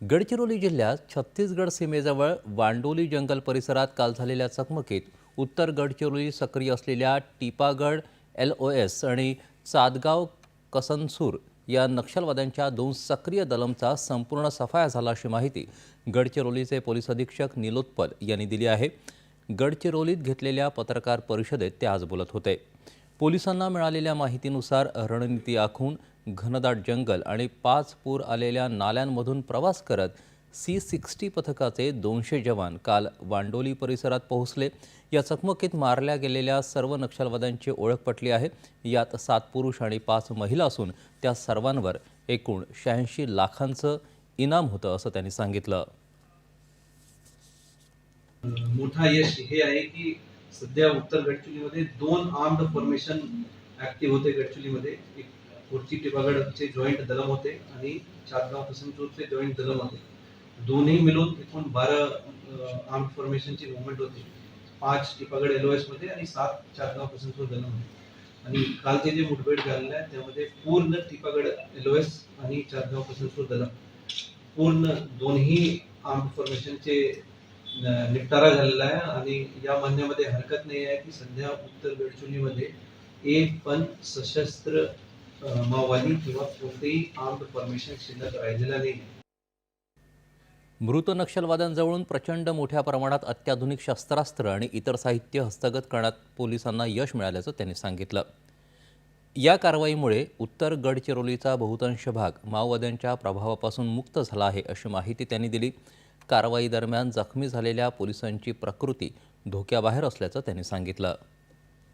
गडचिरोली जिल्ह्यात छत्तीसगड सीमेजवळ वांडोली जंगल परिसरात काल झालेल्या चकमकीत उत्तर गडचिरोली सक्रिय असलेल्या टिपागड एल ओ एस आणि चादगाव कसनसूर या नक्षलवाद्यांच्या दोन सक्रिय दलमचा संपूर्ण सफाया झाला अशी माहिती गडचिरोलीचे पोलीस अधीक्षक निलोत्पल यांनी दिली आहे. गडचिरोलीत घेतलेल्या पत्रकार परिषदेत ते आज बोलत होते. पोलिसांना मिळालेल्या माहितीनुसार रणनीती आखून घनदाट जंगल आणि पाच पूर आलेल्या नाल्यांमधून प्रवास करत सी सिक्स्टी पथकाचे दोनशे जवान काल वांडोली परिसरात पोहोचले. या चकमकीत मारल्या गेलेल्या सर्व नक्षलवाद्यांची ओळख पटली आहे. यात सात पुरुष आणि पाच महिला असून त्या सर्वांवर एकूण शहाऐंशी लाखांचं इनाम होतं असं त्यांनी सांगितलं. मोठा यश हे आहे की सध्या उत्तर गडचिरोलीमध्ये दोन आर्म्ड परमिशन ऍक्टिव्ह होते गडचिरोलीमध्ये एक खुर्ची टिपागडचे जॉईंट दलम होते आणि चातगाव कसमचूरचे जॉईंट दलम होते. दोन्ही मिळून एकूण बारा आर्म फॉर्मेशनची मुवमेंट होती. पाच टिपागड ओ मध्ये आणि सात चातगाव कसमचूर दलम होते. आणि कालचे जे मुठभेड झालेलं आहे त्यामध्ये पूर्ण टिपागड एस आणि चातगाव कसमचूर दलम. पूर्ण दोन्ही आर्म फॉर्मेशनचे निपटारा झालेला आहे आणि या म्हणण्यामध्ये हरकत नाही आहे की सध्या उत्तर गडचिरोलीमध्ये एक पण सशस्त्र माओवादी किंवा कोणतेही आर्म्ड फॉर्मेशन शिल्लक राहिलेला नाही. मृत नक्षलवाद्यांजवळून प्रचंड मोठ्या प्रमाणात अत्याधुनिक शस्त्रास्त्र आणि इतर साहित्य हस्तगत करण्यात पोलिसांना यश मिळाल्याचं त्यांनी सांगितलं. या कारवाईमुळे उत्तर गडचिरोलीचा बहुतांश भाग माओवाद्यांच्या प्रभावापासून मुक्त झाला आहे अशी माहिती त्यांनी दिली. कारवाई दरम्यान जखमी झालेल्या पोलिसांची प्रकृती धोक्याबाहेर असल्याचं त्यांनी सांगितलं.